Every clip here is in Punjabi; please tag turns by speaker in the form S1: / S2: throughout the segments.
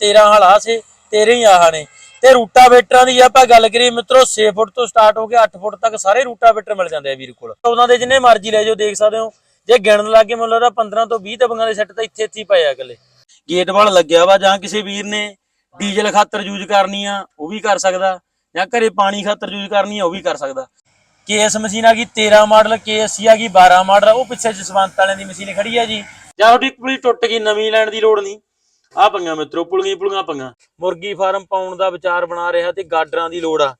S1: 13 ਹਲਾ ਸੇ 13 ਹੀ ਆਹ ਨੇ। ਤੇ ਰੂਟਾਵੇਟਰਾਂ ਦੀ ਆਪਾਂ ਗੱਲ ਕਰੀਏ, ਮਿੱਤਰੋ 6 ਫੁੱਟ ਤੋਂ ਸਟਾਰਟ ਹੋ ਕੇ 8 ਫੁੱਟ ਤੱਕ ਸਾਰੇ ਰੂਟਾਵੇਟਰ ਮਿਲ ਜਾਂਦੇ ਆ ਵੀਰ ਕੋਲ। ਉਹਨਾਂ ਦੇ ਜਿੰਨੇ ਮਰਜ਼ੀ ਲੈ ਜਾਓ, ਦੇਖ ਸਕਦੇ ਹੋ। ਜੇ ਗਿਣਨ ਲੱਗੇ ਮੈਨੂੰ ਲੱਗਦਾ 15 ਤੋਂ 20 ਤਬੰਗਾਂ ਦੇ ਸੈੱਟ ਤਾਂ ਇੱਥੇ ਇੱਥੇ ਪਏ ਆ ਇਕੱਲੇ ਗੇਟ ਵਾਲ ਲੱਗਿਆ ਵਾ ਜਾਂ ਕਿਸੇ ਵੀਰ ਨੇ ਡੀਜ਼ਲ ਖਾਤਰ ਯੂਜ਼ ਕਰਨੀ ਆ, ਉਹ ਵੀ ਕਰ ਸਕਦਾ। ਜਾਂ ਘਰੇ ਪਾਣੀ ਖਾਤਰ ਯੂਜ਼ ਕਰਨੀ ਆ, ਉਹ ਵੀ ਕਰ ਸਕਦਾ। ਕੇਐਸ ਮਸ਼ੀਨ ਆ ਗਈ 13 ਮਾਡਲ ਕੇਐਸਸੀ ਆ ਗਈ 12 ਮਾਡਲ, ਉਹ ਪਿੱਛੇ ਜਸਵੰਤ ਵਾਲਿਆਂ ਦੀ ਮਸ਼ੀਨ ਖੜੀ ਆ ਜੀ। ਜਾਂ ਉਹਦੀ ਪੁਲੀ ਟੁੱਟ ਗਈ, ਨਵੀਂ ਲੈਣ ਦੀ ਲੋੜ ਨਹੀਂ। ਆ ਪੰਗਾ ਮਿੱਤਰੋ, ਪੁਲੀਆਂ ਪੁਲੀਆਂ ਪੰਗਾ। ਮੁਰਗੀ ਫਾਰਮ ਪਾਉਣ ਦਾ ਵਿਚਾਰ ਬਣਾ ਰਿਹਾ ਤੇ ਗਾਡਰਾਂ ਦੀ ਲੋੜ ਆ।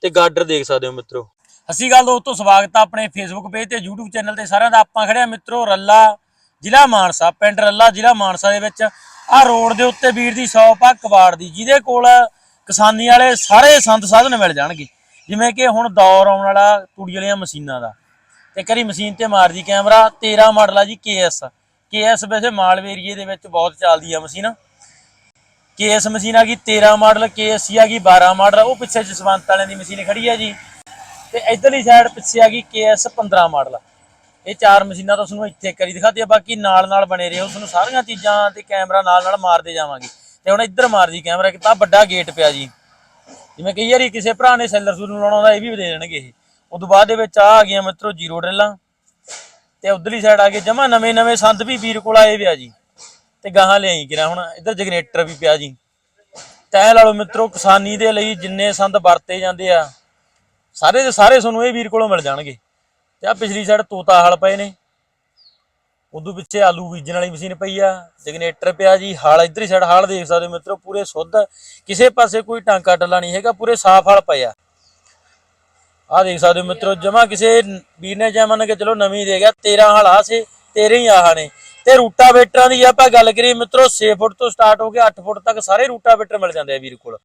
S1: ਤੇ ਗਾਡਰ ਦੇਖ ਸਕਦੇ ਹੋ ਮਿੱਤਰੋ। ਅਸੀਂ ਗੱਲ ਦੋਸਤੋ, ਸਵਾਗਤ ਆ ਆਪਣੇ ਫੇਸਬੁੱਕ ਪੇਜ ਤੇ, YouTube ਚੈਨਲ ਤੇ। ਸਾਰਿਆਂ ਦਾ ਆਪਾਂ ਖੜਿਆ ਮਿੱਤਰੋ, ਰੱਲਾ ਜ਼ਿਲ੍ਹਾ ਮਾਨਸਾ, ਪਿੰਡ ਰੱਲਾ ਜ਼ਿਲ੍ਹਾ ਮਾਨਸਾ ਦੇ ਵਿੱਚ। ਆ ਰੋਡ ਦੇ ਉੱਤੇ ਵੀਰ ਦੀ ਸ਼ੌਪ ਆ, ਕਬਾੜ ਦੀ। ਜਿਹਦੇ ਕੋਲ ਕਿਸਾਨੀ ਵਾਲੇ ਸਾਰੇ ਸੰਦ ਸਾਧਨ ਮਿਲ ਜਾਣਗੇ। ਜਿਵੇਂ ਕਿ ਹੁਣ ਦੌਰ ਆਉਣ ਵਾਲਾ ਤੂੜੀ ਵਾਲੀਆਂ ਮਸ਼ੀਨਾਂ ਦਾ। ਤੇ ਕਰੀ ਮਸ਼ੀਨ ਤੇ ਮਾਰਦੀ ਕੈਮਰਾ 13 ਮਾਡਲ ਆ ਜੀ KS KS ਵੈਸੇ ਮਾਲਵੇ ਏਰੀਏ ਦੇ ਵਿੱਚ ਬਹੁਤ ਚੱਲਦੀ ਆ ਮਸ਼ੀਨ। KS ਮਸ਼ੀਨ ਆ ਗਈ 13 ਮਾਡਲ KSC ਆ ਗਈ 12 ਮਾਡਲ, ਉਹ ਪਿੱਛੇ ਜਸਵੰਤ ਵਾਲਿਆਂ ਦੀ ਮਸ਼ੀਨ ਖੜੀ ਆ ਜੀ। ਤੇ ਇਧਰਲੀ ਸਾਈਡ ਪਿੱਛੇ ਆ ਗਈ KS 15 ਮਾਡਲ। ਇਹ ਚਾਰ ਮਸ਼ੀਨਾਂ ਤਾਂ ਤੁਹਾਨੂੰ ਇੱਥੇ ਕਰੀ ਦਿਖਾਤੀ ਆ ਬਾਕੀ ਨਾਲ ਨਾਲ ਬਣੇ ਰਹੋ, ਤੁਹਾਨੂੰ ਸਾਰੀਆਂ ਚੀਜ਼ਾਂ ਤੇ ਕੈਮਰਾ ਨਾਲ ਨਾਲ ਮਾਰਦੇ ਜਾਵਾਂਗੇ। ਤੇ ਹੁਣ ਇੱਧਰ ਮਾਰ ਜੀ ਕੈਮਰਾ ਕਿ ਤਾਂ ਵੱਡਾ ਗੇਟ ਪਿਆ ਜੀ। ਜਿਵੇਂ ਕਈ ਵਾਰੀ ਕਿਸੇ ਭਰਾ ਨੇ ਸੈਲਰ ਸੂਰ ਨੂੰ ਲਾਉਣਾ ਹੁੰਦਾ, ਇਹ ਵੀ ਦੇ ਦੇਣਗੇ ਇਹ। ਉਦੋਂ ਬਾਅਦ ਦੇ ਵਿੱਚ ਆ ਆ ਗਈਆਂ ਮਿੱਤਰੋ, ਜ਼ੀਰੋ ਡਰਿੱਲਾਂ। ਤੇ ਉਧਰਲੀ ਸਾਈਡ ਆ ਗਏ ਜਮਾ ਨਵੇਂ ਨਵੇਂ ਸੰਦ ਵੀ ਵੀਰ ਕੋਲ ਆਏ ਵਿਆ ਜੀ। ਤੇ ਗਾਹਾਂ ਲਿਆਈ ਕਿਰਾ ਹੁਣ, ਇੱਧਰ ਜਨਰੇਟਰ ਵੀ ਪਿਆ ਜੀ। ਤੈ ਲਾ ਲਓ ਮਿੱਤਰੋ, ਕਿਸਾਨੀ ਦੇ ਲਈ ਜਿੰਨੇ ਸੰਦ ਵਰਤੇ ਜਾਂਦੇ ਆ, ਸਾਰੇ ਦੇ ਸਾਰੇ ਤੁਹਾਨੂੰ ਇਹ ਵੀਰ ਕੋਲੋਂ ਮਿਲ ਜਾਣਗੇ। ਤੇ ਆ ਪਿਛਲੀ ਸਾਈਡ ਤੋਤਾ ਹਲ ਪਏ ਨੇ। ਉਦੋਂ ਪਿੱਛੇ ਆਲੂ ਬੀਜਣ ਵਾਲੀ ਮਸ਼ੀਨ ਪਈ ਆ, ਜਨਰੇਟਰ ਪਿਆ ਜੀ। ਹਲ, ਇਧਰਲੀ ਸਾਈਡ ਹਾਲ ਦੇਖ ਸਕਦੇ ਹੋ ਮਿੱਤਰੋ, ਪੂਰੇ ਸੁੱਧ। ਕਿਸੇ ਪਾਸੇ ਕੋਈ ਟਾਂਕਾ ਟੱਲਾ ਨਹੀਂ ਹੈਗਾ, ਪੂਰੇ ਸਾਫ਼ ਹਾਲ ਪਏ ਆ। ਆ ਦੇਖ ਸਕਦੇ ਹੋ ਮਿੱਤਰੋ, ਜਮਾ ਕਿਸੇ ਵੀਰ ਨੇ ਜਾਂ ਮੰਨ ਕੇ ਚਲੋ ਨਵੀਂ ਦੇ ਗਿਆ 13 ਹਲਾ ਸੇ 13 ਹੀ ਆਹ ਨੇ। ਤੇ ਰੂਟਾਵੇਟਰਾਂ ਦੀ ਆਪਾਂ ਗੱਲ ਕਰੀਏ ਮਿੱਤਰੋ 6 ਫੁੱਟ ਤੋਂ ਸਟਾਰਟ ਹੋ ਕੇ 8 ਫੁੱਟ ਤੱਕ ਸਾਰੇ ਰੂਟਾਵੇਟਰ ਮਿਲ ਜਾਂਦੇ ਆ ਵੀਰ ਕੋਲ।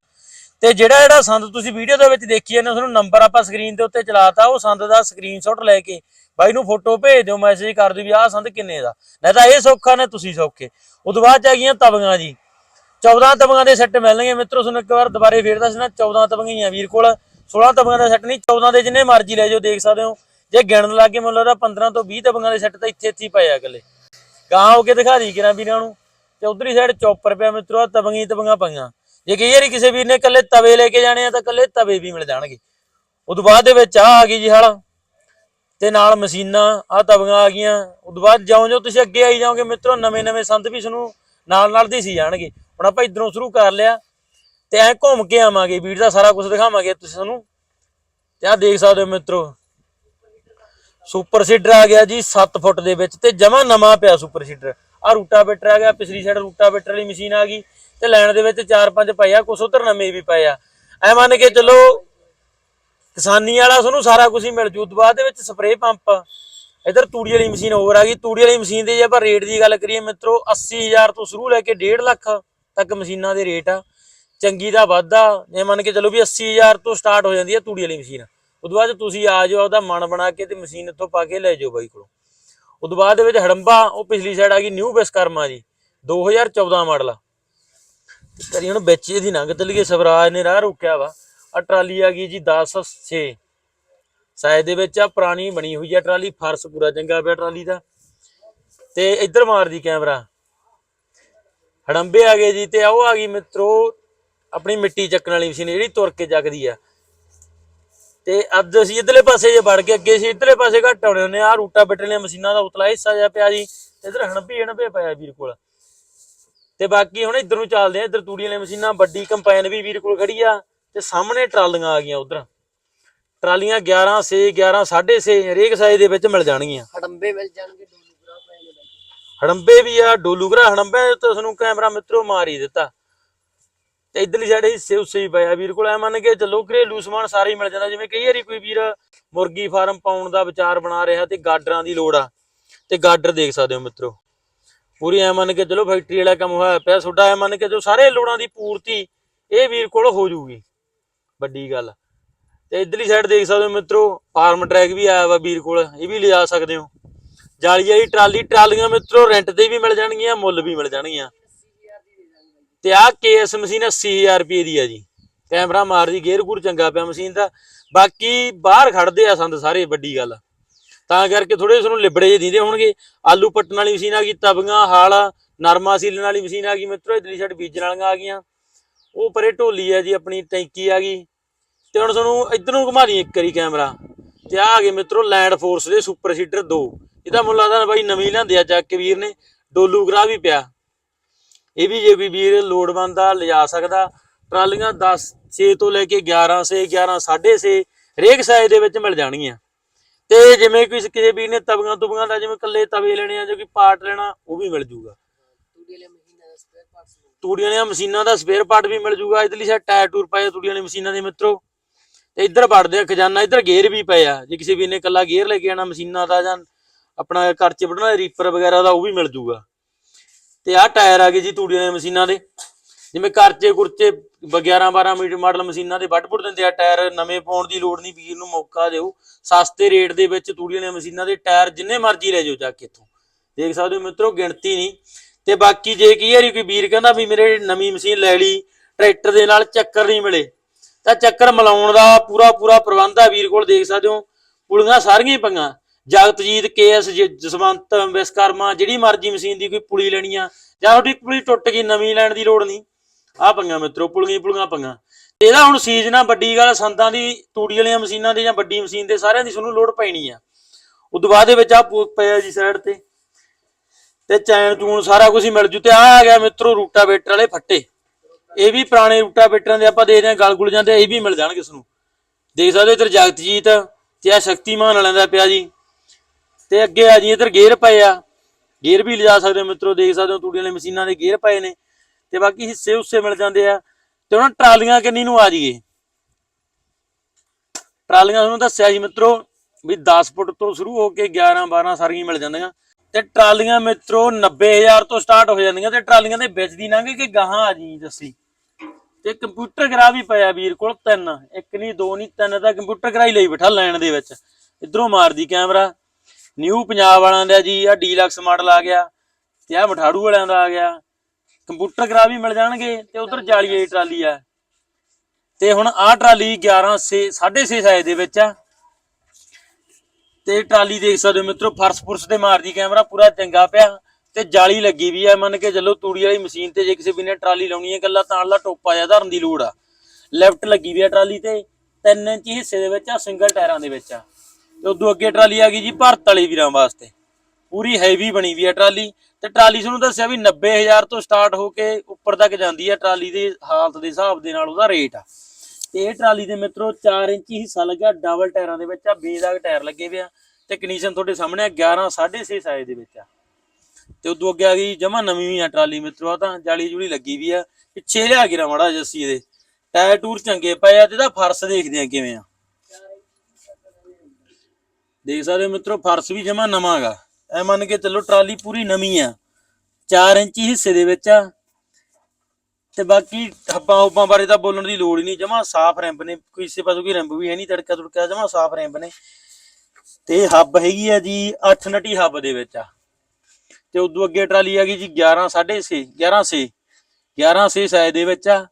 S1: ਤੇ ਜਿਹੜਾ ਜਿਹੜਾ ਸੰਦ ਤੁਸੀਂ ਵੀਡੀਓ ਦੇ ਵਿੱਚ ਦੇਖੀ ਜਾਂਦੇ ਤੁਹਾਨੂੰ ਨੰਬਰ ਆਪਾਂ ਸਕਰੀਨ ਦੇ ਉੱਤੇ ਚਲਾਤਾ, ਉਹ ਸੰਦ ਦਾ ਸਕਰੀਨਸ਼ਾਟ ਲੈ ਕੇ ਬਾਈ ਨੂੰ ਫੋਟੋ ਭੇਜ ਦਿਓ ਮੈਸੇਜ ਕਰ ਦਿਓ ਵੀ ਆਹ ਸੰਦ ਕਿੰਨੇ ਦਾ। ਨਹੀਂ ਤਾਂ ਇਹ ਸੌਖਾ ਨੇ, ਤੁਸੀਂ ਸੌਖੇ। ਉਦੋਂ ਬਾਅਦ ਚ ਆ ਗਈਆਂ ਤਵੀਆਂ ਜੀ। 14 ਤਵੀਆਂ ਦੇ ਸੈੱਟ ਮਿਲਣਗੇ ਮਿੱਤਰੋ, ਤੁਹਾਨੂੰ ਇੱਕ ਵਾਰ ਦੁਬਾਰੇ ਫੇਰ ਦੱਸਣਾ 14 ਤਵੀਆਂ ਹੀ ਆ ਵੀਰ ਕੋਲ। 16 ਤਵੀਆਂ ਦਾ ਸੈੱਟ ਨਹੀਂ 14 ਦੇ ਜਿੰਨੇ ਮਰਜ਼ੀ ਲੈ ਜਾਓ, ਦੇਖ ਸਕਦੇ ਹੋ। ਜੇ ਗਿਣਨ ਲੱਗੇ ਮੈਨੂੰ ਲੱਗਦਾ 15 ਤੋਂ 20 ਤਵੀਆਂ ਦੇ ਸੈੱਟ ਤਾਂ ਇੱਥੇ ਇੱਥੇ ਪਏ ਆ ਇਕੱਲੇ। ਗਾਂ ਹੋ ਕੇ ਦਿਖਾ ਦੀ ਕਿਰਾਂ ਵੀਰਾਂ ਨੂੰ। ਤੇ ਉਧਰਲੀ ਸਾਈਡ ਚੌਪਰ ਪਿਆ, ਮਿੱਤਰੋ, ਆਹ ਤਵੀਆਂ ਹੀ ਪਈਆਂ। ਜੇ ਕਈ ਵਾਰੀ ਕਿਸੇ ਵੀਰ ਨੇ ਇਕੱਲੇ ਤਵੇ ਲੈ ਕੇ ਜਾਣੇ ਆ, ਤਾਂ ਇਕੱਲੇ ਤਵੇ ਵੀ ਮਿਲ ਜਾਣਗੇ। ਉਦੋਂ ਬਾਅਦ ਦੇ ਵਿੱਚ ਆ ਆ ਗਈ ਜੀ ਹਲ। ਤੇ ਨਾਲ ਮਸ਼ੀਨਾਂ ਆ ਤਵੀਆਂ ਆ ਗਈਆਂ। ਉਦੋਂ ਬਾਅਦ ਜਿਉਂ ਜਿਉਂ ਤੁਸੀਂ ਅੱਗੇ ਆਈ ਜਾਓਗੇ, ਮਿੱਤਰੋ, ਨਵੇਂ ਨਵੇਂ ਸੰਦ ਵੀ ਤੁਹਾਨੂੰ ਨਾਲ ਨਾਲ ਦਿਸੀ ਜਾਣਗੇ। ਹੁਣ ਆਪਾਂ ਇਧਰੋਂ ਸ਼ੁਰੂ ਕਰ ਲਿਆ। ਤੇ ਐ ਘੁੰਮ ਕੇ ਆਵਾਂਗੇ, ਵੀਰ ਦਾ ਸਾਰਾ ਕੁਝ ਦਿਖਾਵਾਂਗੇ ਤੁਸੀਂ ਤੁਹਾਨੂੰ ਤੇ ਆ ਦੇਖ ਸਕਦੇ ਹੋ ਮਿੱਤਰੋ ਸੁਪਰ ਸੀਡਰ ਆ ਗਿਆ ਜੀ 7 ਫੁੱਟ ਦੇ ਵਿੱਚ ਤੇ ਜਮਾ ਨਵਾਂ ਪਿਆ ਸੁਪਰ ਸੀਡਰ ਆ ਰੂਟਾਵੇਟਰ ਆ ਗਿਆ, ਪਿਛਲੀ ਸਾਈਡ ਰੂਟਾਵੇਟਰ ਵਾਲੀ ਮਸ਼ੀਨ ਆ ਗਈ ਤੇ ਲੈਣ ਦੇ ਵਿੱਚ 4-5 ਪਏ ਆ, ਕੁਛ ਉਧਰ ਨਵੇਂ ਵੀ ਪਏ ਆ। ਐ ਮੰਨ ਕੇ ਚਲੋ, ਕਿਸਾਨੀ ਵਾਲਾ ਤੁਹਾਨੂੰ ਸਾਰਾ ਕੁਝ ਹੀ ਮਿਲ ਜੂ। ਉਦੋਂ ਬਾਅਦ ਦੇ ਵਿੱਚ ਸਪਰੇ ਪੰਪ ਇਧਰ ਤੂੜੀ ਵਾਲੀ ਮਸ਼ੀਨ ਹੋਰ ਆ ਗਈ। ਤੂੜੀ ਵਾਲੀ ਮਸ਼ੀਨ ਦੇ ਜੇ ਆਪਾਂ ਰੇਟ ਦੀ ਗੱਲ ਕਰੀਏ ਮਿੱਤਰੋ 80000 ਤੋਂ ਸ਼ੁਰੂ ਲੈ ਕੇ 1.5 ਲੱਖ ਤੱਕ ਮਸ਼ੀਨਾਂ ਦੇ ਰੇਟ ਆ। ਚੰਗੀ ਦਾ ਵਾਧਾ ਜੇ ਮੰਨ ਕੇ ਚਲੋ ਵੀ 80000 ਤੋਂ ਸਟਾਰਟ ਹੋ ਜਾਂਦੀ ਹੈ ਤੂੜੀ ਵਾਲੀ ਮਸ਼ੀਨ। ਉਦੋਂ ਬਾਅਦ ਤੁਸੀਂ ਆ ਜਾਓ ਉਹਦਾ ਮਨ ਬਣਾ ਕੇ ਤੇ ਮਸ਼ੀਨ ਇੱਥੋਂ ਪਾ ਕੇ ਲੈ ਜਾਓ ਬਾਈ ਕੋਲੋਂ। ਉਦੋਂ ਬਾਅਦ ਦੇ ਵਿੱਚ ਹੜੰਬਾ, ਉਹ ਪਿਛਲੀ ਸਾਈਡ ਆ ਗਈ ਨਿਊ ਵਿਸਕਰਮਾ ਜੀ 2014 ਮਾਡਲ ਆ। ਕਰੀ ਹੁਣ ਵਿੱਚ ਇਹਦੀ ਨੰਗ ਤਲੀਏ ਸਵਰਾਜ ਨੇ ਰਾਹ ਰੋਕਿਆ ਵਾ। ਆ ਟਰਾਲੀ ਆ ਗਈ ਜੀ 10 6 ਸਾਈਜ਼ ਦੇ ਵਿੱਚ ਆ, ਪੁਰਾਣੀ ਬਣੀ ਹੋਈ ਆ ਟਰਾਲੀ, ਫਰਸ਼ ਪੂਰਾ ਚੰਗਾ ਪਿਆ ਟਰਾਲੀ ਦਾ। ਤੇ ਇੱਧਰ ਮਾਰਦੀ ਕੈਮਰਾ। ਹੜੰਬੇ ਆ ਗਏ ਜੀ ਤੇ ਉਹ ਆ ਗਈ ਮਿੱਤਰੋ ਆਪਣੀ ਮਿੱਟੀ ਚੱਕਣ ਵਾਲੀ ਮਸ਼ੀਨ ਜਿਹੜੀ ਤੁਰ ਕੇ ਚੱਕਦੀ ਆ। ਤੇ ਅੱਜ ਅਸੀਂ ਇਧਰਲੇ ਪਾਸੇ ਜੇ ਵੜ ਕੇ ਅੱਗੇ ਸੀ ਇਧਰਲੇ ਪਾਸੇ ਘੱਟ ਆਉਣੇ ਹੁੰਦੇ ਆ। ਰੂਟਾ ਬਿਟਲੀਆਂ ਮਸ਼ੀਨਾਂ ਦਾ ਉਤਲਾ ਹਿੱਸਾ ਜਿਹਾ ਪਿਆ ਜੀ। ਇਧਰ ਹਣਪੀ ਹਣਪੇ ਪਿਆ ਵੀਰ ਕੋਲ। ਤੇ ਬਾਕੀ ਹੁਣ ਇਧਰ ਨੂੰ ਚੱਲਦੇ ਆ ਇਧਰ ਤੂੜੀ ਵਾਲੀਆਂ ਮਸ਼ੀਨਾਂ ਵੱਡੀ ਕੰਪਾਈਨ ਵੀ ਵੀਰ ਕੋਲ ਖੜੀ ਆ ਤੇ ਸਾਹਮਣੇ ਟਰਾਲੀਆਂ ਆ ਗਈਆਂ ਉਧਰ। ਟਰਾਲੀਆਂ 11 6 11 6.5 ਹਰੇਕ ਸਾਈਜ਼ ਦੇ ਵਿੱਚ ਮਿਲ ਜਾਣਗੀਆਂ।
S2: ਹੜੰਬੇ ਮਿਲ ਜਾਣਗੇ ਡੋਲੂ ਗਰਾ ਪਏ ਨੇ ਬਾਈ
S1: ਹੜੰਬੇ ਵੀ ਆ ਡੋਲੂਗਰਾ ਹੜੰਬੇ ਤੇ ਤੁਹਾਨੂੰ ਕੈਮਰਾ ਮਿੱਤਰੋ ਮਾਰ ਹੀ ਦਿੱਤਾ। ਤੇ ਇਧਰਲੀ ਸਾਈਡ ਹਿੱਸੇ ਉਸੇ ਹੀ ਪਿਆ ਵੀਰ ਕੋਲ ਐ ਮੰਨ ਕੇ ਚੱਲੋ, ਘਰੇਲੂ ਸਮਾਨ ਸਾਰਾ ਹੀ ਮਿਲ ਜਾਂਦਾ। ਜਿਵੇਂ ਕਈ ਵਾਰੀ ਕੋਈ ਵੀਰ ਮੁਰਗੀ ਫਾਰਮ ਪਾਉਣ ਦਾ ਵਿਚਾਰ ਬਣਾ ਰਿਹਾ ਤੇ ਗਾਡਰਾਂ ਦੀ ਲੋੜ ਆ। ਤੇ ਗਾਡਰ ਦੇਖ ਸਕਦੇ ਹੋ ਮਿੱਤਰੋ। ਪੂਰੀ ਐ ਮੰਨ ਕੇ ਚਲੋ ਫੈਕਟਰੀ ਵਾਲਾ ਕੰਮ ਹੋਇਆ ਪਿਆ। ਤੁਹਾਡਾ ਐ ਮੰਨ ਕੇ ਜੋ ਸਾਰੇ ਲੋੜਾਂ ਦੀ ਪੂਰਤੀ ਇਹ ਵੀਰ ਕੋਲ ਹੋ ਜੂਗੀ ਵੱਡੀ ਗੱਲ। ਤੇ ਇਧਰਲੀ ਸਾਈਡ ਦੇਖ ਸਕਦੇ ਹੋ ਮਿੱਤਰੋ ਫਾਰਮ ਟਰੈਕ ਵੀ ਆਇਆ ਵਾ ਵੀਰ ਕੋਲ। ਇਹ ਵੀ ਲਿਜਾ ਸਕਦੇ ਹੋ। ਜਾਲੀ ਵਾਲੀ ਟਰਾਲੀ, ਟਰਾਲੀਆਂ ਮਿੱਤਰੋ ਰੈਂਟ ਤੇ ਵੀ ਮਿਲ ਜਾਣਗੀਆਂ, ਮੁੱਲ ਵੀ ਮਿਲ ਜਾਣਗੀਆਂ। ਤੇ ਆਹ ਕੇਐਸ ਮਸ਼ੀਨ 80000 ਰੁਪਏ ਦੀ ਆ ਜੀ। ਕੈਮਰਾ ਮਾਰਦੀ ਗੇਅਰ ਗੂਰ ਚੰਗਾ ਪਿਆ ਮਸ਼ੀਨ ਦਾ। ਬਾਕੀ ਬਾਹਰ ਖੜਦੇ ਆ ਸੰਦ ਸਾਰੇ, ਵੱਡੀ ਗੱਲ। ਤਾਂ ਕਰਕੇ ਥੋੜੇ ਤੁਹਾਨੂੰ ਲਿਬੜੇ ਜਿਹੇ ਦਿੰਦੇ ਹੋਣਗੇ। ਆਲੂ ਪੱਟਣ ਵਾਲੀ ਮਸ਼ੀਨ ਆ ਗਈ, ਤਵੀਆਂ, ਹਾਲ, ਨਰਮਾ ਸੀਲਣ ਵਾਲੀ ਮਸ਼ੀਨ ਆ ਗਈ। ਮਿੱਤਰੋ ਇਧਰਲੀ ਸਾਈਡ ਬੀਜਣ ਵਾਲੀਆਂ ਆ ਗਈਆਂ। ਉਹ ਪਰੇ ਢੋਲੀ ਆ ਜੀ, ਆਪਣੀ ਟੈਂਕੀ ਆ ਗਈ। ਤੇ ਹੁਣ ਤੁਹਾਨੂੰ ਇਧਰ ਘੁਮਾ ਦੀ ਇੱਕ ਵਾਰੀ ਕੈਮਰਾ। ਤੇ ਆ ਆ ਗਏ ਮਿੱਤਰੋ ਲੈਂਡ ਫੋਰਸ ਦੇ ਸੁਪਰ ਸੀਡਰ 2 ਇਹਦਾ ਮੁੱਲ ਆਦਾ ਬਾਈ, ਨਵੀਂ ਲਿਆਂਦੇ ਆ ਚੱਕ ਕੇ ਵੀਰ ਨੇ। ਡੋਲੂ ਗਰਾ ਵੀ ਪਿਆ। ਇਹ ਵੀ ਜੇ ਕੋਈ ਵੀਰ ਲੋੜਵੰਦ ਆ, ਲਿਜਾ ਸਕਦਾ। ਟਰਾਲੀਆਂ 10 6 ਤੋਂ ਲੈ ਕੇ 11 ਸੇ 11 6.5 ਹਰੇਕ ਸਾਈਜ਼ ਦੇ ਵਿੱਚ ਮਿਲ ਜਾਣਗੀਆਂ। ਤੇ ਜਿਵੇਂ ਕੋਈ ਕਿਸੇ ਵੀਰ ਨੇ ਤਵੀਆਂ ਤੁਬੀਆਂ ਦਾ ਜਿਵੇਂ ਕੱਲੇ ਤਵੇ ਲੈਣੇ ਆ ਜੋ ਕੋਈ ਪਾਰਟ ਲੈਣਾ, ਉਹ ਵੀ ਮਿਲ ਜੂਗਾ। ਤੂੜੀਆਂ ਦੀਆਂ ਮਸ਼ੀਨਾਂ ਦਾ ਸਪੇਅਰ ਪਾਰਟ ਵੀ ਮਿਲ ਜੂਗਾ। ਇਧਰਲੀ ਸਾਈਡ ਟਾਇਰ ਟੂਰ ਪਏ ਤੂੜੀਆਂ ਦੀਆਂ ਮਸ਼ੀਨਾਂ ਦੇ ਮਿੱਤਰੋ। ਤੇ ਇੱਧਰ ਵੜਦੇ ਆ ਖਜ਼ਾਨਾ, ਇੱਧਰ ਗੇਅਰ ਵੀ ਪਏ ਆ। ਜੇ ਕਿਸੇ ਵੀਰ ਨੇ ਕੱਲਾ ਗੇਅਰ ਲੈ ਕੇ ਆਣਾ ਮਸ਼ੀਨਾਂ ਦਾ ਜਾਂ ਆਪਣਾ ਕਰਚੇ ਵੱਢਣਾ ਰੀਪਰ ਵਗੈਰਾ ਦਾ, ਉਹ ਵੀ ਮਿਲ ਜੂਗਾ। ਤੇ ਆਹ ਟਾਇਰ ਆ ਗਏ ਜੀ ਤੂੜੀਆਂ ਦੀਆਂ ਮਸ਼ੀਨਾਂ ਦੇ। ਜਿਵੇਂ ਕਰਚੇ ਕੁਰਚੇ 11 12 ਮੀਟਰ ਮਾਡਲ ਮਸ਼ੀਨਾਂ ਦੇ ਵੱਢ ਪੁੱਟ ਦਿੰਦੇ ਆ, ਟਾਇਰ ਨਵੇਂ ਪਾਉਣ ਦੀ ਲੋੜ ਨਹੀਂ, ਵੀਰ ਨੂੰ ਮੌਕਾ ਦਿਓ। ਸਸਤੇ ਰੇਟ ਦੇ ਵਿੱਚ ਤੂੜੀਆਂ ਦੀਆਂ ਮਸ਼ੀਨਾਂ ਦੇ ਟਾਇਰ ਜਿੰਨੇ ਮਰਜ਼ੀ ਲੈ ਜਾਓ ਜਾ ਕੇ ਇੱਥੋਂ। ਦੇਖ ਸਕਦੇ ਹੋ ਮਿੱਤਰੋ, ਗਿਣਤੀ ਨਹੀਂ। ਤੇ ਬਾਕੀ ਜੇ ਕੀ ਯਾਰੀ ਕੋਈ ਵੀਰ ਕਹਿੰਦਾ ਵੀ ਮੇਰੇ ਨਵੀਂ ਮਸ਼ੀਨ ਲੈ ਲਈ, ਟਰੈਕਟਰ ਦੇ ਨਾਲ ਚੱਕਰ ਨਹੀਂ ਮਿਲੇ। ਤਾਂ ਚੱਕਰ ਮਿਲਾਉਣ ਦਾ ਪੂਰਾ ਪੂਰਾ ਪ੍ਰਬੰਧ ਆ ਵੀਰ ਕੋਲ, ਦੇਖ ਸਕਦੇ ਹੋ। ਪੁਲੀਆਂ ਸਾਰੀਆਂ ਹੀ ਪੰਗਾ ਜਗਤਜੀਤ, ਕੇਐਸ ਜਸਵੰਤ ਵਿਸਕਰਮਾ ਜਿਹੜੀ ਮਰਜ਼ੀ ਮਸ਼ੀਨ ਦੀ ਕੋਈ ਪੁਲੀ ਲੈਣੀ ਆ, ਜਾਂ ਤੁਹਾਡੀ ਪੁਲੀ ਟੁੱਟ ਗਈ, ਨਵੀਂ ਲੈਣ ਦੀ ਲੋੜ ਨਹੀਂ। ਆ ਪੰਗਾ ਮਿੱਤਰੋ, ਪੁਲੀਆਂ ਪੁਲੀਆਂ ਪੰਗਾ। ਇਹਦਾ ਹੁਣ ਸੀਜ਼ਨ ਆ, ਵੱਡੀ ਗੱਲ, ਸੰਦਾਂ ਦੀ, ਤੂੜੀ ਵਾਲੀਆਂ ਮਸ਼ੀਨਾਂ ਦੀ ਜਾਂ ਵੱਡੀ ਮਸ਼ੀਨ ਦੇ, ਸਾਰਿਆਂ ਦੀ ਤੁਹਾਨੂੰ ਲੋੜ ਪੈਣੀ ਆ। ਉਦੋਂ ਬਾਅਦ ਦੇ ਵਿੱਚ ਆ ਪਿਆ ਜੀ ਸਾਈਡ ਤੇ। ਤੇ ਚੈਨ ਚੂਨ ਸਾਰਾ ਕੁਝ ਮਿਲ ਜੂ, ਤੇ ਆ ਆ ਗਿਆ ਮਿੱਤਰੋ, ਰੂਟਾਵੇਟਰ ਵਾਲੇ ਫੱਟੇ। ਇਹ ਵੀ ਪੁਰਾਣੇ ਰੂਟਾਵੇਟਰਾਂ ਦੇ ਆਪਾਂ ਦੇਖਦੇ ਹਾਂ ਗਲ ਗੁਲ ਜਾਂਦੇ ਇਹ ਵੀ ਮਿਲ ਜਾਣਗੇ ਤੁਹਾਨੂੰ। ਦੇਖ ਸਕਦੇ ਇੱਧਰ ਜਗਤਜੀਤ ਤੇ ਆ ਸ਼ਕਤੀਮਾਨ ਵਾਲਿਆਂ ਦਾ ਪਿਆ ਜੀ। ਤੇ ਅੱਗੇ ਆ ਜੀ, ਇੱਧਰ ਗੇਅਰ ਪਏ ਆ। ਗੇਅਰ ਵੀ ਲਿਜਾ ਸਕਦੇ ਹੋ ਮਿੱਤਰੋ, ਦੇਖ ਸਕਦੇ ਹੋ ਤੂੜੀ ਵਾਲੀ ਮਸ਼ੀਨਾਂ ਦੇ ਗੇਅਰ ਪਏ ਨੇ। ਤੇ ਬਾਕੀ ਹਿੱਸੇ ਹੁੱਸੇ ਮਿਲ ਜਾਂਦੇ ਆ। ਤੇ ਉਹਨਾਂ ਟਰਾਲੀਆਂ ਕਿੰਨੀ ਨੂੰ ਆ ਜੀਏ ਟਰਾਲੀਆਂ ਤੁਹਾਨੂੰ ਦੱਸਿਆ ਜੀ ਮਿੱਤਰੋ ਵੀ 10 ਫੁੱਟ ਤੋਂ ਸ਼ੁਰੂ ਹੋ ਕੇ 11 12 ਸਾਰੀਆਂ ਮਿਲ ਜਾਂਦੀਆਂ। ਤੇ ਟਰਾਲੀਆਂ ਮਿੱਤਰੋ 90000 ਤੋਂ ਸਟਾਰਟ ਹੋ ਜਾਂਦੀਆਂ ਤੇ ਟਰਾਲੀਆਂ ਦੇ ਵਿੱਚ ਦੀ ਲੰਘ ਕੇ ਗਾਹਾਂ ਆ ਜੀ ਦੱਸੀ ਤੇ ਕੰਪਿਊਟਰ ਗਰਾ ਵੀ ਪਿਆ ਵੀਰ ਕੋਲ ਤਿੰਨ, ਇੱਕ ਨਹੀਂ ਦੋ ਨਹੀਂ ਤਿੰਨ ਦਾ ਕੰਪਿਊਟਰ ਗਰਾ ਹੀ ਲਈ ਬਿਠਾ ਲੈਣ ਦੇ ਵਿੱਚ। ਇਧਰੋਂ ਮਾਰਦੀ ਕੈਮਰਾ। ਨਿਊ ਪੰਜਾਬ ਵਾਲਿਆਂ ਦਾ ਜੀ ਆ ਡੀਲਕਸ ਮਾਡਲ ਆ ਗਿਆ, ਤੇ ਆ ਮਠਾੜੂ ਵਾਲਿਆਂ ਦਾ ਆ ਗਿਆ। ਕੰਪਿਊਟਰ ਗਰਾ ਵੀ ਮਿਲ ਜਾਣਗੇ, ਤੇ ਉਧਰ ਜਾਲੀ ਟਰਾਲੀ ਆ। ਤੇ ਹੁਣ ਆਹ ਟਰਾਲੀ 11 6.5 ਸਾਈਜ਼ ਦੇ ਵਿੱਚ ਆ। ਤੇ ਟਰਾਲੀ ਦੇਖ ਸਕਦੇ ਹੋ ਮਿੱਤਰੋ, ਫਰਸ਼ ਫੁਰਸ਼ ਤੇ ਮਾਰਦੀ ਕੈਮਰਾ, ਪੂਰਾ ਚੰਗਾ ਪਿਆ, ਤੇ ਜਾਲੀ ਲੱਗੀ ਵੀ ਆ, ਮੰਨ ਕੇ ਚੱਲੋ ਤੂੜੀ ਵਾਲੀ ਮਸ਼ੀਨ ਤੇ ਜੇ ਕਿਸੇ ਵੀ ਨੇ ਟਰਾਲੀ ਲਾਉਣੀ ਹੈ ਕੱਲਾ ਤਾਣਲਾ ਟੋਪਾ ਜਿਹਾ ਧਰਨ ਦੀ ਲੋੜ ਆ। ਲੈਫਟ ਲੱਗੀ ਵੀ ਆ ਟਰਾਲੀ ਤੇ 3 ਇੰਚ ਹਿੱਸੇ ਦੇ ਵਿੱਚ ਆ, ਸਿੰਗਲ ਟਾਇਰਾਂ ਦੇ ਵਿੱਚ ਆ। ਤੇ ਉਦੋਂ ਅੱਗੇ ਟਰਾਲੀ ਆ ਗਈ ਜੀ ਭਾਰਤ ਵਾਲੇ ਵੀਰਾਂ ਵਾਸਤੇ। ਪੂਰੀ ਹੈਵੀ ਬਣੀ ਵੀ ਆ ਟਰਾਲੀ। ਤੇ ਟਰਾਲੀ ਤੁਹਾਨੂੰ ਦੱਸਿਆ ਵੀ 90000 ਤੋਂ ਸਟਾਰਟ ਹੋ ਕੇ ਉੱਪਰ ਤੱਕ ਜਾਂਦੀ ਆ ਟਰਾਲੀ ਦੇ ਹਾਲਤ ਦੇ ਹਿਸਾਬ ਦੇ ਨਾਲ ਉਹਦਾ ਰੇਟ ਆ। ਤੇ ਇਹ ਟਰਾਲੀ ਦੇ ਮਿੱਤਰੋ 4 ਇੰਚ ਹਿੱਸਾ ਲੱਗਾ ਡਬਲ ਟਾਇਰਾਂ ਦੇ ਵਿੱਚ ਆ, ਬੇਦਾਗ ਟਾਇਰ ਲੱਗੇ ਹੋਏ ਆ। ਤੇ ਕੰਡੀਸ਼ਨ ਤੁਹਾਡੇ ਸਾਹਮਣੇ ਆ 11 6.5 ਸਾਈਜ਼ ਦੇ ਵਿੱਚ ਆ। ਤੇ ਉਦੋਂ ਅੱਗੇ ਆ ਗਈ ਜਮਾ ਨਵੀਂ ਵੀ ਆ ਟਰਾਲੀ ਮਿੱਤਰੋ ਆ ਤਾਂ ਜਾਲੀ ਜੁਲੀ ਲੱਗੀ ਵੀ ਆ। ਪਿੱਛੇ ਲਿਆ ਗਿਰਾ ਮਾੜਾ ਜੱਸੀ ਇਹਦੇ। ਟਾਇਰ ਟੂਰ ਚੰਗੇ ਪਏ ਆ ਤੇ ਇਹਦਾ ਫਰਸ਼ ਦੇਖਦੇ ਆ ਕਿਵੇਂ ਆ। ਦੇਖ ਸਕਦੇ ਹੋ ਮਿੱਤਰੋ, ਫਰਸ਼ ਵੀ ਜਮਾ ਨਵਾਂ ਗਾ ਐ ਮੰਨ ਕੇ ਚੱਲੋ ਟਰਾਲੀ ਪੂਰੀ ਨਵੀਂ ਆ। 4 ਇੰਚੀ ਹਿੱਸੇ ਦੇ ਵਿੱਚ ਆ। ਤੇ ਬਾਕੀ ਹੱਬਾਂ ਹੁੱਬਾਂ ਬਾਰੇ ਤਾਂ ਬੋਲਣ ਦੀ ਲੋੜ ਹੀ ਨਹੀਂ। ਜਮਾ ਸਾਫ਼ ਰੈਂਪ ਨੇ। ਕੋਈ ਪਾਸੋਂ ਕੋਈ ਰੈਂਪ ਵੀ ਹੈ ਨਹੀਂ, ਤੜਕਾ ਤੁੜਕਾ, ਜਮਾ ਸਾਫ਼ ਰੈਂਪ ਨੇ। ਤੇ ਹੱਬ ਹੈਗੀ ਆ ਜੀ 8 ਨਟੀ ਹੱਬ ਦੇ ਵਿੱਚ ਆ। ਤੇ ਉਦੋਂ ਅੱਗੇ ਟਰਾਲੀ ਆ ਗਈ ਜੀ 11 6.5 11 ਸੇ 11 ਸੇ ਸਾਇਦ ਦੇ ਵਿੱਚ ਆ।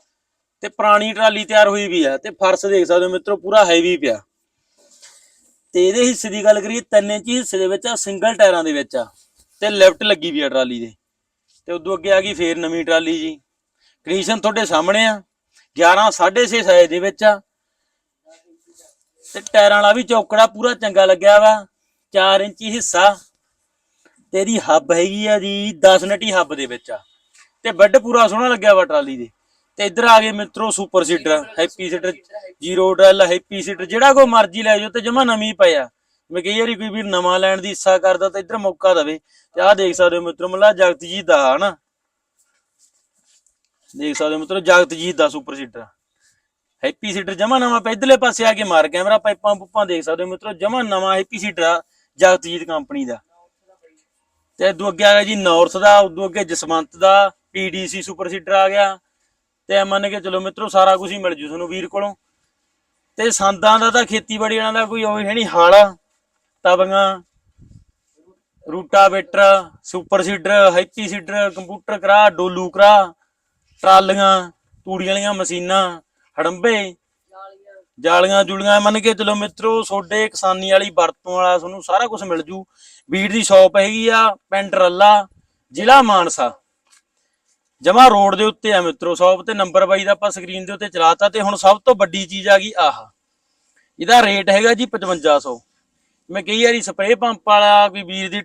S1: ਤੇ ਪੁਰਾਣੀ ਟਰਾਲੀ ਤਿਆਰ ਹੋਈ ਵੀ ਆ। ਤੇ ਫਰਸ਼ ਦੇਖ ਸਕਦੇ ਹੋ ਮਿੱਤਰੋ, ਪੂਰਾ ਹੈਵੀ ਪਿਆ। ਤੇ ਇਹਦੇ ਹਿੱਸੇ ਦੀ ਗੱਲ ਕਰੀਏ, ਤਿੰਨ ਇੰਚ ਹਿੱਸੇ ਦੇ ਵਿੱਚ ਆ ਸਿੰਗਲ ਟਾਇਰਾਂ ਦੇ ਵਿੱਚ ਆ। ਤੇ ਲਿਫਟ ਲੱਗੀ ਵੀ ਆ ਟਰਾਲੀ ਦੇ। ਤੇ ਉਦੋਂ ਅੱਗੇ ਆ ਗਈ ਫੇਰ ਨਵੀਂ ਟਰਾਲੀ ਜੀ। ਕੰਡੀਸ਼ਨ ਤੁਹਾਡੇ ਸਾਹਮਣੇ ਆ। 11 6.5 ਸਾਈਜ਼ ਦੇ ਵਿੱਚ ਆ। ਤੇ ਟਾਇਰਾਂ ਵਾਲਾ ਵੀ ਚੌਕੜਾ ਪੂਰਾ ਚੰਗਾ ਲੱਗਿਆ ਵਾ। 4 ਇੰਚੀ ਹਿੱਸਾ। ਤੇ ਇਹਦੀ ਹੱਬ ਹੈਗੀ ਆ ਜੀ 10 ਨਟੀ ਹੱਬ ਦੇ ਵਿੱਚ ਆ। ਤੇ ਬੈੱਡ ਪੂਰਾ ਸੋਹਣਾ ਲੱਗਿਆ ਵਾ ਟਰਾਲੀ ਦੇ। ਤੇ ਇੱਧਰ ਆ ਗਏ ਮਿੱਤਰੋ super seeder happy seeder zero drill happy seeder ਜਿਹੜਾ ਕੋ ਮਰਜ਼ੀ ਲੈ ਜਾਓ ਤੇ ਜਮਾ ਨਵੀਂ ਪਿਆ ਮੈਂ ਕਈ ਵਾਰੀ ਕੋਈ ਵੀ ਨਵਾਂ ਲੈਣ ਦੀ ਇੱਛਾ ਕਰਦਾ ਤਾਂ ਇੱਧਰ ਮੌਕਾ ਦਵੇ। ਤੇ ਆਹ ਦੇਖ ਸਕਦੇ ਹੋ ਮਿੱਤਰੋ, ਮੱਲਾ ਜਗਤਜੀਤ ਦਾ ਹਨਾ। ਦੇਖ ਸਕਦੇ ਹੋ ਮਿੱਤਰੋ ਜਗਤਜੀਤ ਦਾ ਸੁਪਰ ਸੀਟਰ ਹੈਪੀ ਸੀਟਰ ਜਮਾ ਨਵਾਂ ਪਿਆ, ਇਧਰਲੇ ਪਾਸੇ ਆ ਕੇ ਮਾਰ ਕੈਮਰਾ, ਪਾਈਪਾਂ ਪੁੱਪਾਂ ਦੇਖ ਸਕਦੇ ਹੋ ਮਿੱਤਰੋ, ਜਮਾ ਨਵਾਂ ਹੈਪੀ ਸੀਟਰ ਆ ਜਗਤਜੀਤ ਕੰਪਨੀ ਦਾ। ਤੇ ਉਦੋਂ ਅੱਗੇ ਆ ਗਿਆ ਜੀ ਨੌਰਥ ਦਾ, ਉਦੋਂ ਅੱਗੇ ਜਸਵੰਤ ਦਾ, ਪੀਡੀਸੀ ਸੁਪਰ ਸੀਟਰ ਆ ਗਿਆ। ਤੇ ਇਹ ਮੰਨ ਕੇ ਚਲੋ ਮਿੱਤਰੋ ਸਾਰਾ ਕੁਝ ਹੀ ਮਿਲ ਜੂ ਤੁਹਾਨੂੰ ਵੀਰ ਕੋਲੋਂ। ਤੇ ਸੰਦਾਂ ਦਾ ਤਾਂ ਖੇਤੀਬਾੜੀ ਵਾਲਿਆਂ ਦਾ ਕੋਈ ਉਹ ਹੈ ਨਹੀਂ, ਹਾਲ ਤਵੀਆਂ rotavator super seeder, happy seeder, computer ਕਰਾ, ਡੋਲੂ ਕਰਾ, ਟਰਾਲੀਆਂ, ਤੂੜੀਆਂ ਵਾਲੀਆਂ ਮਸ਼ੀਨਾਂ, ਹੜੰਬੇ,
S2: ਜਾਲੀਆਂ
S1: ਜਾਲੀਆਂ ਜੁਲੀਆਂ ਮੰਨ ਕੇ ਚਲੋ ਮਿੱਤਰੋ ਤੁਹਾਡੇ ਕਿਸਾਨੀ ਵਾਲੀ ਵਰਤੋਂ ਵਾਲਾ ਤੁਹਾਨੂੰ ਸਾਰਾ ਕੁਝ ਮਿਲ ਜੂ। ਵੀਰ ਦੀ ਸ਼ਾਪ ਹੈਗੀ ਆ, ਪਿੰਡ ਰੱਲਾ, ਜ਼ਿਲ੍ਹਾ ਮਾਨਸਾ। ਜਮਾ ਰੋਡ ਦੇ ਉੱਤੇ ਆ ਮਿੱਤਰੋ, ਸ਼ੌਪ ਤੇ ਨੰਬਰ ਬਾਈ ਦਾ ਆਪਾਂ ਸਕਰੀਨ ਦੇ ਉੱਤੇ ਚਲਾਤਾ ਤੇ ਹੁਣ ਸਭ ਤੋਂ ਵੱਡੀ ਚੀਜ਼ ਆ ਗਈ ਆਹ। ਇਹਦਾ ਰੇਟ ਹੈਗਾ ਜੀ 5500 ਮੈਂ ਕਈ ਵਾਰੀ ਸਪਰੇਅ ਪੰਪ ਵਾਲਾ ਕੋਈ ਵੀਰ ਦੀ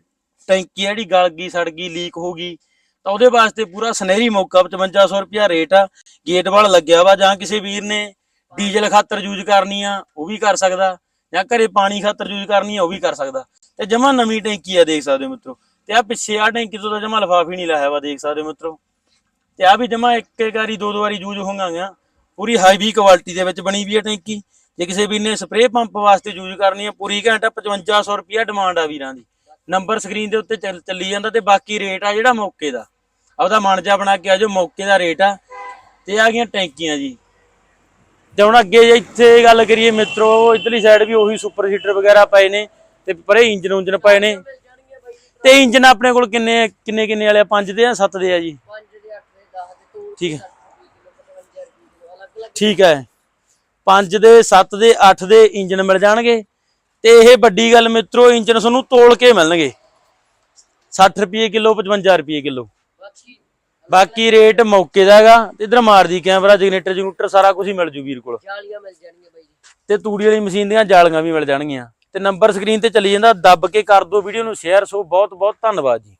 S1: ਟੈਂਕੀ ਆ ਜਿਹੜੀ ਗਲ ਗਈ, ਸੜ ਗਈ ਲੀਕ ਹੋ ਗਈ, ਤਾਂ ਉਹਦੇ ਵਾਸਤੇ ਪੂਰਾ ਸੁਨਹਿਰੀ ਮੌਕਾ 5500 ਰੁਪਿਆ ਰੇਟ ਆ। ਗੇਟ ਵਾਲ ਲੱਗਿਆ ਵਾ ਜਾਂ ਕਿਸੇ ਵੀਰ ਨੇ ਡੀਜ਼ਲ ਖਾਤਰ ਯੂਜ਼ ਕਰਨੀ ਆ, ਉਹ ਵੀ ਕਰ ਸਕਦਾ, ਜਾਂ ਘਰੇ ਪਾਣੀ ਖਾਤਰ ਯੂਜ਼ ਕਰਨੀ ਆ, ਉਹ ਵੀ ਕਰ ਸਕਦਾ। ਤੇ ਜਮਾ ਨਵੀਂ ਟੈਂਕੀ ਆ, ਦੇਖ ਸਕਦੇ ਹੋ ਮਿੱਤਰੋ। ਤੇ ਆ ਪਿੱਛੇ ਆ ਟੈਂਕੀ ਤੋਂ ਤਾਂ ਜਮਾ ਲਫਾਫ ਹੀ ਨਹੀਂ ਲਾਇਆ ਵਾ, ਦੇਖ ਸਕਦੇ ਹੋ ਮਿੱਤਰੋ। ਤੇ ਆ ਵੀ ਜਮਾ ਇੱਕ ਵਾਰੀ, ਦੋ ਦੋ ਵਾਰੀ ਯੂਜ਼ ਹੋਣਗੀਆਂ। ਪੂਰੀ ਹਾਈਵੀ ਕੁਆਲਿਟੀ ਦੇ ਵਿੱਚ ਬਣੀ ਵੀ ਹੈ ਟੈਂਕੀ। ਜੇ ਕਿਸੇ ਵੀਰ ਨੇ ਸਪਰੇਅ ਪੰਪ ਵਾਸਤੇ ਯੂਜ਼ ਕਰਨੀ ਹੈ, ਪੂਰੀ ਘੰਟਾ 5500 ਰੁਪਿਆ ਡਿਮਾਂਡ ਆ ਵੀਰਾਂ ਦੀ। ਨੰਬਰ ਸਕਰੀਨ ਦੇ ਉੱਤੇ ਚੱਲੀ ਜਾਂਦਾ ਤੇ ਬਾਕੀ ਰੇਟ ਆ ਜਿਹੜਾ ਮੌਕੇ ਦਾ। ਆਪਦਾ ਮਨ ਜਾ ਬਣਾ ਕੇ ਆ ਮੌਕੇ ਦਾ ਰੇਟ ਆ। ਤੇ ਆ ਗਈਆਂ ਟੈਂਕੀਆਂ ਜੀ। ਤੇ ਹੁਣ ਅੱਗੇ ਜੇ ਇੱਥੇ ਗੱਲ ਕਰੀਏ ਮਿੱਤਰੋ, ਇਧਰਲੀ ਸਾਈਡ ਵੀ ਉਹੀ ਸੁਪਰ ਹੀਟਰ ਵਗੈਰਾ ਪਏ ਨੇ ਤੇ ਪਰੇ ਇੰਜਨ ਉਂਜਨ ਪਏ ਨੇ। ਤੇ ਇੰਜਨ ਆਪਣੇ ਕੋਲ ਕਿੰਨੇ ਕਿੰਨੇ ਕਿੰਨੇ ਵਾਲੇ ਆ? ਪੰਜ ਦੇ ਆ, ਸੱਤ ਦੇ ਆ ਜੀ? ਠੀਕ ਹੈ।
S2: 55 ਰੁਪਏ ਅਲੱਗ ਅਲੱਗ
S1: ਠੀਕ ਹੈ। 5 ਦੇ 7 ਦੇ 8 ਦੇ ਇੰਜਨ ਮਿਲ ਜਾਣਗੇ। ਤੇ ਇਹ ਵੱਡੀ ਗੱਲ ਮਿੱਤਰੋ ਇੰਜਨ ਤੁਹਾਨੂੰ ਤੋਲ ਕੇ ਮਿਲਣਗੇ। 60 ਰੁਪਏ ਕਿਲੋ 55 ਰੁਪਏ ਕਿਲੋ।
S2: ਬਾਕੀ
S1: ਬਾਕੀ ਰੇਟ ਮੌਕੇ ਦਾ ਹੈਗਾ। ਤੇ ਇਧਰ ਮਾਰਦੀ ਕੈਮਰਾ ਜਨਰੇਟਰ ਜਨੂਟਰ ਸਾਰਾ ਕੁਝ ਹੀ ਮਿਲ ਜੂ ਵੀਰ ਕੋਲ।
S2: ਜਾਲੀਆਂ ਮਿਲ ਜਾਣਗੀਆਂ ਬਾਈ ਜੀ।
S1: ਤੇ ਤੂੜੀ ਵਾਲੀ ਮਸ਼ੀਨ ਦੀਆਂ ਜਾਲੀਆਂ ਵੀ ਮਿਲ ਜਾਣਗੀਆਂ। ਤੇ ਨੰਬਰ ਸਕਰੀਨ ਤੇ ਚੱਲੀ ਜਾਂਦਾ। ਦੱਬ ਕੇ ਕਰ ਦਿਓ ਵੀਡੀਓ ਨੂੰ ਸ਼ੇਅਰ। ਸੋ ਬਹੁਤ ਬਹੁਤ ਧੰਨਵਾਦ ਜੀ।